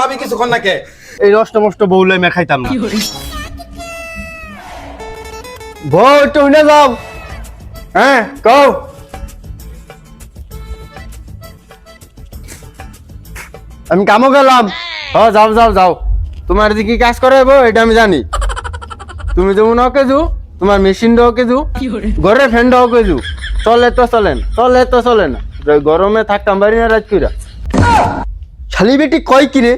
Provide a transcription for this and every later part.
ভাবি কিছুক্ষণ নাকে? এই নষ্ট মষ্ট বউলে মে খাইতাম না। বউ একটু শুনে যাও। হ্যাঁ কও। আমি কামও গেলাম। হ যাও যাও যাও। তোমার যে কি কাজ করে বউ এটা আমি জানি। তুমি যেমন কেজু তোমার মেশিনটাও কেজু ঘরের ফ্যানটাও কেজু চলে তো চলেন চলে তো চলে না। গরমে থাকতাম বাড়ি না রাজ কইরা। শালি বেটি কয় কিরে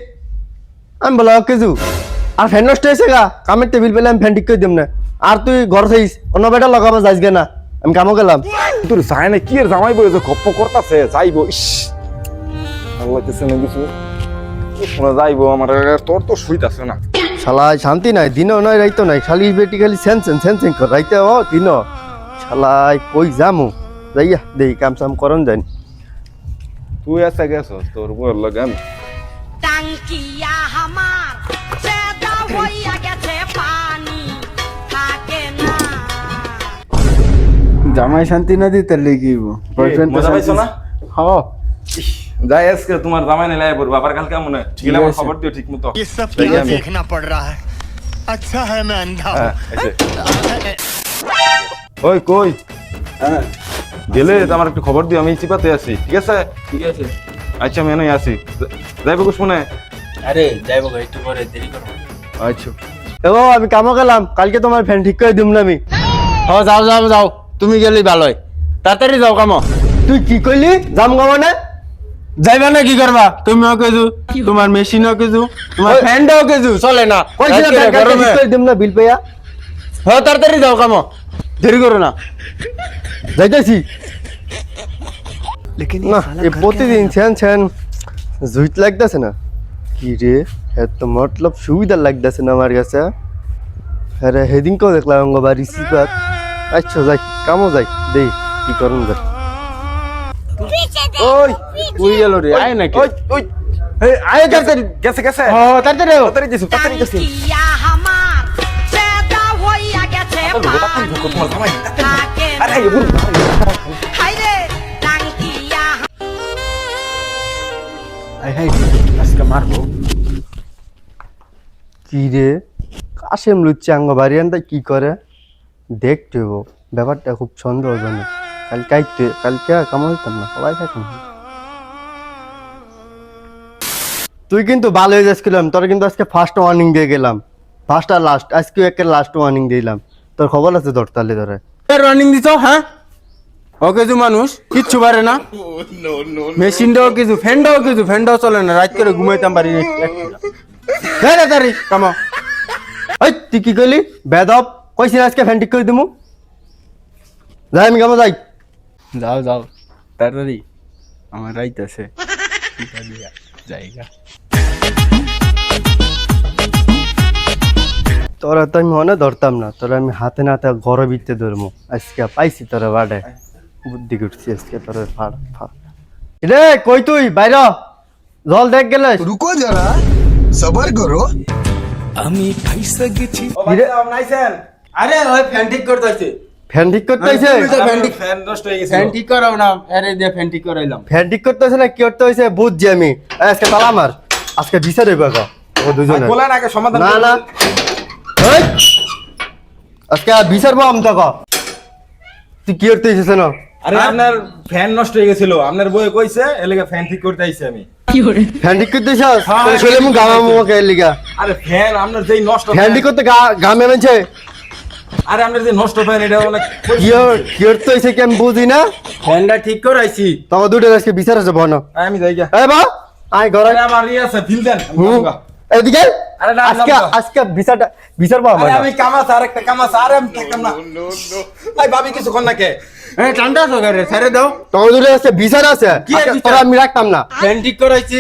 আমি বলা কেজু। আর ফ্যান নষ্ট হয়েছে গা কামের টেবিল পেলে আমি ফ্যান ঠিক করে দিম না। আর তুই ঘর থাইস অন্য বেটা লগাবো যাইস গে না। আমি কামও গেলাম। তোর যায় না কি এর জামাই বই যে গপ্প করতাছে যাইবো। ইস। আল্লাহ কিছু না কিছু। শোনা যাইবো আমার তোর তো শুইতাছে না। শালা শান্তি নাই দিনও নয় রাইতো নাই। শালি বেটি খালি সেনসেন সেনসেন কর। রাইতে ও দিন শালাই কই যামু? যাইয়া দেই কাম সাম করন যাই তুই এসে গেছস তোর বউর লগে আমি টাঙ্কিয়া হামার চেদা হইয়া গেছে পানি থাকে না জামাই শান্তি না দিতে লেগিব বয়ফ্রেন্ড মজা পাইছো না হ যাই আজকে তোমার জামাই নিলে আইবো বাবার কালকে মনে ঠিক আমার খবর দিও ঠিক মতো ये सब सही है क्या अम्मी। देखना पड़ रहा है अच्छा है मैं अंधा हूँ হ্যাঁ, এসে। ওই কই হ্যাঁ গেলে আমার একটু খবর দিও আমি চিপাতে আছি ঠিক আছে? ঠিক আছে। আচ্ছা আমি এনই আছি। যাইবো কুসমনে আরে যাইব একটু পরে দেরি করো। আচ্ছা। এগো আমি কামও গেলাম কালকে তোমার ফ্যান ঠিক করে দিম না আমি। হ যাও যাও যাও তুমি গেলেই ভালোই তাড়াতাড়ি যাও কামো। তুই কি কইলি যাম গামো না? যাইবা না কি করবা? তুমিও কেজু তোমার মেশিনও কেজু তোমার ফ্যানটাও কেজু চলে না। কইছি না ফ্যান কালকে ঠিক করে দিম না বিল পেয়া হ তাড়াতাড়ি যাও কামো। দেরি করো না। যাইতেছি। না এ প্রতিদিন ছেন ছেন জুইত লাগতেছে না? কি রে এত মতলব সুবিধা লাগতেছে না আমার কাছে আরে সেদিনকেও দেখলাম অঙ্গ বাড়ি সিপাত। আচ্ছা যাই কামও যাই দেই কি করুন যাই। ওই কই গেল রে আয় নাকি। ওই ওই এই আয় তাড়াতাড়ি গেছে গেছে। হ তাড়াতাড়ি যাও তাড়াতাড়ি গেছে তাড়াতাড়ি গেছে। হামার চেদা হইয়া গেছে পানি তোমার জামাই থাকে আরে এই বুড়ো হাইরে টাঙ্কিয়া আয় হাই আজকে মারবো কি রে কাশেম লুচ্ছি আঙ্গ বাড়ি আনতে কি করে দেখতে হইব ব্যাপারটা খুব হইতাম না সবাই থাকুন তুই কিন্তু ভালো হয়ে যাচ্ছিলাম তোর কিন্তু আজকে ফার্স্ট ওয়ার্নিং দিয়ে গেলাম ফার্স্ট আর লাস্ট আজকে একে লাস্ট ওয়ার্নিং দিলাম তোর খবর আছে তোর তাহলে ধরে রানিং দিছ হ্যাঁ ও কিছু মানুষ কিচ্ছু পারে না। মেশিনটাও কিছু ফ্যানটাও কিছু ফ্যানটাও চলে না। রাত করে ঘুমাইতাম পারি তাড়াতাড়ি কামা। ওই তুই কি কইলি? বেদব। কইছি আজকে ফ্যান ঠিক করে দিমু? যাই আমি কামা যাই। যাও যাও। তাড়াতাড়ি। আমার রাইত আছে। জায়গা। তোরা তো আমি মনে ধরতাম না তোরা আমি হাতে নাতে গড় বিতে ধরবো আজকে পাইছি তোরা বাড়ে। বুদ্ধি করছি আজকে তোর ফাড় ফাড়। রে কই তুই? বাইর জল দেখ গেলে। রুকো যারা সবার করো আমি পাইছে গেছি। আরে ওই ফ্যান ঠিক করতে ঠিক করতে ঠিক করতে আমি। আজকে তালা মার। আজকে বিচার না না। আজকে বিচার পাম তো তুই কি করতে হয়েছিস না আরে আপনার ফ্যান নষ্ট হয়ে গেছিল। আপনার বই কইছে এলাকা ফ্যান ঠিক করতে আইছি আমি। ফ্যান ঠিক করতে হ্যাঁ, তোর ছেলে মুখ গামা মুখে আরে ফ্যান আপনার যেই নষ্ট ফ্যান ঠিক করতে গা- গামে মেনছে আরে আপনার যে নষ্ট ফ্যান এটা অনেক কি হর- কি করতে আমি বুঝি না? ফ্যানটা ঠিক করাইছি তখন দুটো আজকে বিচার আছে বন আমি যাই গা বা ঘরে। আমার আছে ফিল দেন। গা। এদিকে আজকে না, না। পাবো আমি কামাস আর একটা কামাস আরে আমি থাকতাম না। ভাই ভাবি কিছুক্ষণ নাকে হ্যাঁ ঠান্ডা আছো রে? ছেড়ে দাও। তখন দুটো আজকে আছে। কি? তোরা আমি রাখতাম না। ফ্যান ঠিক করাইছি।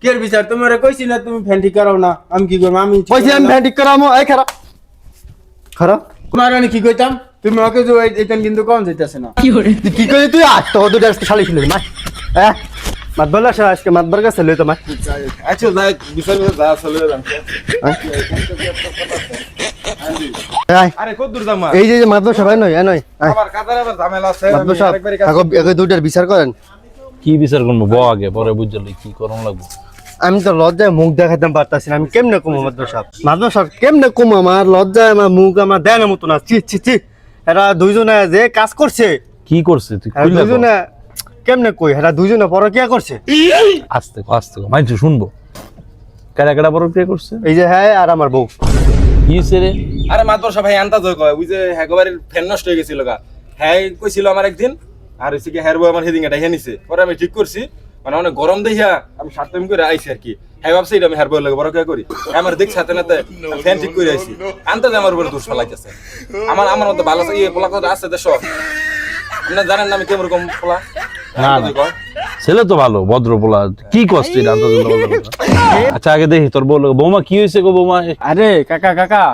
কি এর বিচার তোমারে কইছি না তুমি ফ্যান ঠিক করাও না। আমি কি করব? আমি ঠিক কইছি আমি। ফ্যান ঠিক করামো। এই খারাপ। খারাপ? তোমার আমি কি কইতাম? তুমি ওকে যে এইটান কিন্তু কম যাইতেছে না। তুই কি করলি তুই? আজ তখন দুটো আজকে শালি ছিল মার। হ্যাঁ মাতবার আসে আজকে মাতবার কাছে লই তো মার আচ্ছা যাই যা চলে যান দূর যাম এই যে নয় এ নয় দুইটার বিচার করেন। কি বিচার করব? ব আগে পরে বুঝলি কি লাগবো। আমি তো লজ্জায় মুখ দেখাতে পারতাছি না আমি কেমনে কমো মাদ্র সাহেব কেমনে কমো আমার? লজ্জায় আমার মুখ আমার দেয় না মতো না। চি চি চি এরা দুইজনে যে কাজ করছে। কি করছে? তুই দুইজনে কেমনে কই? এরা দুইজনে পরকিয়া করছে? আস্তে কর, আস্তে কর। মাইনছে শুনব। কেডা কেডা বড় প্রিয় করছে? এই যে হ্যাঁ আর আমার বউ। কি হইছে রে? আরে মাতবর সবাই আনতা জয় কয় ওই যে হ্যাগোবারের ফ্যান নষ্ট হয়ে গেছিল গা। হ্যাঁ কইছিল আমার একদিন আর হচ্ছে কি হ্যার বউ আমার হেদিন এটা হ্যাঁ নিছে। পরে আমি ঠিক করছি মানে অনেক গরম দেখিয়া আমি সাত টাইম করে আইছি আর কি হ্যাঁ ভাবছি এটা আমি হ্যার বউ লাগে বড় কে করি আমার দেখ সাথে নাতে ফ্যান ঠিক করে আইছি। আনতে যে আমার উপরে দোষ ফেলাইতেছে। আমার আমার মধ্যে ভালো ইয়ে পোলা কথা আছে দেশ আপনারা জানেন না আমি কেমন রকম পোলা? না, আনতা ছেলে তো ভালো ভদ্র পোলা। কি কষ্ট না। আচ্ছা আগে দেখি তোর বউ বৌমা কি হয়েছে গো বৌমা আরে কাকা কাকা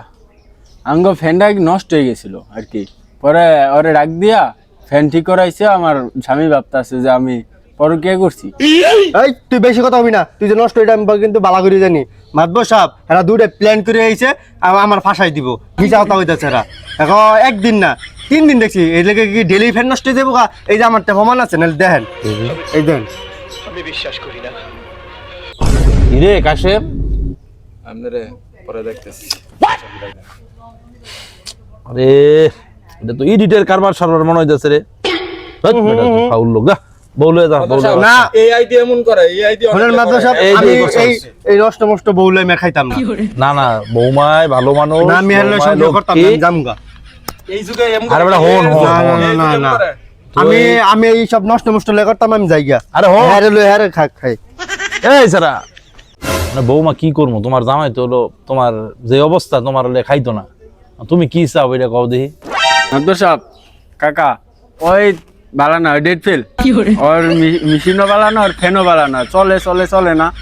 আঙ্গ ফ্যানটা নষ্ট হয়ে গেছিল আর কি। পরে ওরে ডাক দিয়া ফ্যান ঠিক করাইছে আমার স্বামী ভাবতাছে যে আমি পরকিয়া করছি। এই তুই বেশি কথা হবি না। তুই যে নষ্ট এটা আমি কিন্তু বালা করে জানি। মাতব সাহেব এরা দুইটা প্ল্যান করে আইছে আমার ফাঁসাই দিব। মিছা কথা হইতেছে এরা। এখন একদিন না তিন দিন দেখছি এই লেগে কি ডেলি ফ্যান নষ্ট হয়ে যাব? এই যে আমার প্রমাণ আছে না দেখেন। এই দেন। ইরে কাশেম? আপনারে পরে দেখতেছি। আরে এটা তো ইডিটের কারবার সারবার মনে হইতেছে রে। ফাউল লোক যা বউ লয়ে যা বউ না এই আইডিয়া এমন করে এই সাহেব এই আমি এই এই নষ্ট মষ্ট বউলে আমি খাইতাম না। না না বৌমায় ভালো মানুষ না আমি হেলে সহ্য করতাম না। আমি জামগা এই যুগে আরে বেটা, হন, হন, না, না, না, না, না। তুই- আমি আমি এই সব নষ্ট মষ্ট লে করতাম আমি যাই গিয়া। আরে হন। হ্যারে লই হ্যারে খা খাই। এই সারা। মানে বৌমা কি করব? তোমার জামাই তো হলো তোমার যে অবস্থা তোমার হলে খাইতো না। তুমি কি চাও এটা কও দেখি। মাদ্র সাহেব কাকা ওই বালানা ডেট ফেল। ওর মেশিনও বালানো আর ফ্যানও বালানো চলে চলে চলে না।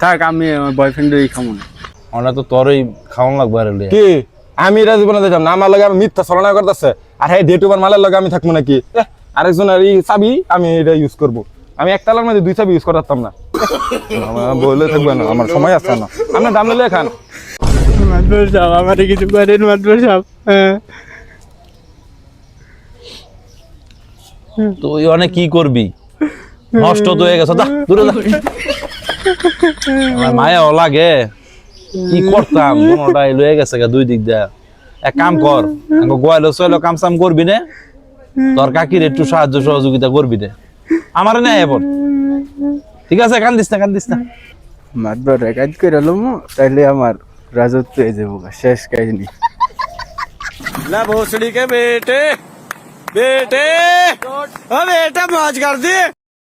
থাক আমি আমার বয়ফ্রেন্ডেরই খামো না। তো তোরই খাওয়ান লাগবে আর। কি? আমি এটা জীবনে দেখলাম না আমার লগে আমি মিথ্যা ছলনা করতেছে। আর হ্যাঁ ডেট ওভার মালের লগে আমি থাকব নাকি? এহ, আরেকজনের এই চাবি আমি এটা ইউজ করব। আমি এক তালার মধ্যে দুই চাবি ইউজ করতাম না। আমার বলে থাকবে না আমার সময় আছে না। আপনি দাম নিলে খান। সাহেব আমার কিছু করেন মাদ্র সাহেব। হ্যাঁ। তুই অনেক কি করবি? নষ্ট তো হয়ে গেছে। দা দূরে যা। আমার মায়াও লাগে কি করতাম? মনটাই লয়ে গেছে দুই দিক দিয়ে। এক কাম কর গোয়াল সয়ালো কাম সাম করবি না। তোর কাকির একটু সাহায্য সহযোগিতা করবি না। আমার না এবার ঠিক আছে কান কান্দিস না কান কান্দিস না। মাতবার কাজ করে লম তাইলে আমার রাজত্ব এই যাব শেষ কাহিনী। না ভোসড়ি কে বেটে বেটে। ও বেটা মাছ কর দে